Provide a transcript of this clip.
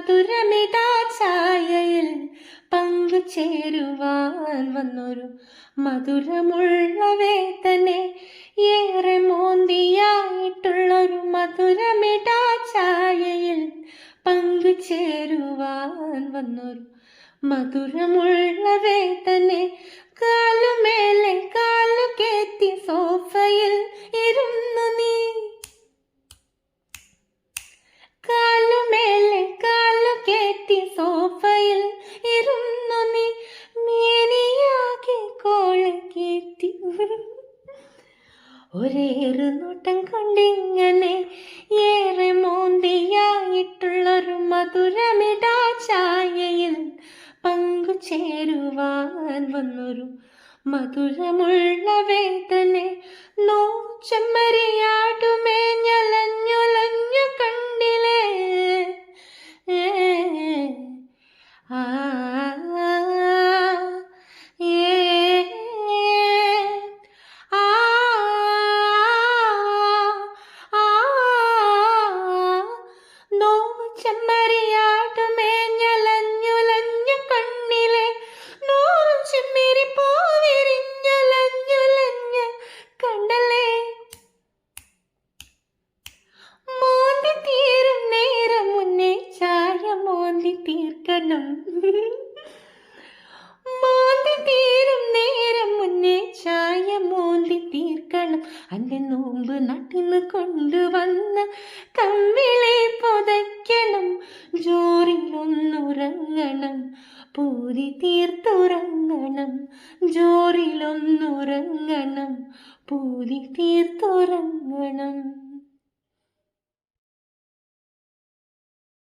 മധുരമിടാ പങ്കു പങ്കുചേരുവാൻ വന്നൊരു മധുരമുള്ളവേ വേദനെ ഏറെ മോന്തിയായിട്ടുള്ളൊരു മധുരമിടാ പങ്കു പങ്കുചേരുവാൻ വന്നൊരു മധുരമുള്ളവേ വേദനെ കാലുമേലെ സോഫയിൽ ഇരുന്നു നീ മേനിയാകെ കോൾ കേത്തി നോട്ടം കണ്ടിങ്ങനെ ഏറെ മോന്തിയായിട്ടുള്ളൊരു മധുരമിടാ ചായയിൽ പങ്കുചേരുവാൻ വന്നൊരു മധുരമുള്ള വേദനെ നോ ഞലഞ്ഞുലഞ്ഞു നോവ് ചെമ്മരിയാടുമേ ഞലഞ്ഞുലഞ്ഞു കണ്ണിലെ നൂറ് ചെമ്മരി പോവിരിഞ്ഞലഞ്ഞുലഞ്ഞ് കണ്ടല്ലേ? മോന്തി തീരും നേരം മുന്നേ ചായ മോന്തി തീർക്കണം. അന്റെ നോമ്പ് നട്ടിന്ന് കൊണ്ടുവന്ന് കമ്മിളി പുതയ്ക്കണം ജോറിലൊന്നുറങ്ങണം പൂരി തീർത്തുറങ്ങണം ജോറിലൊന്നുറങ്ങണം പൂരി തീർത്തു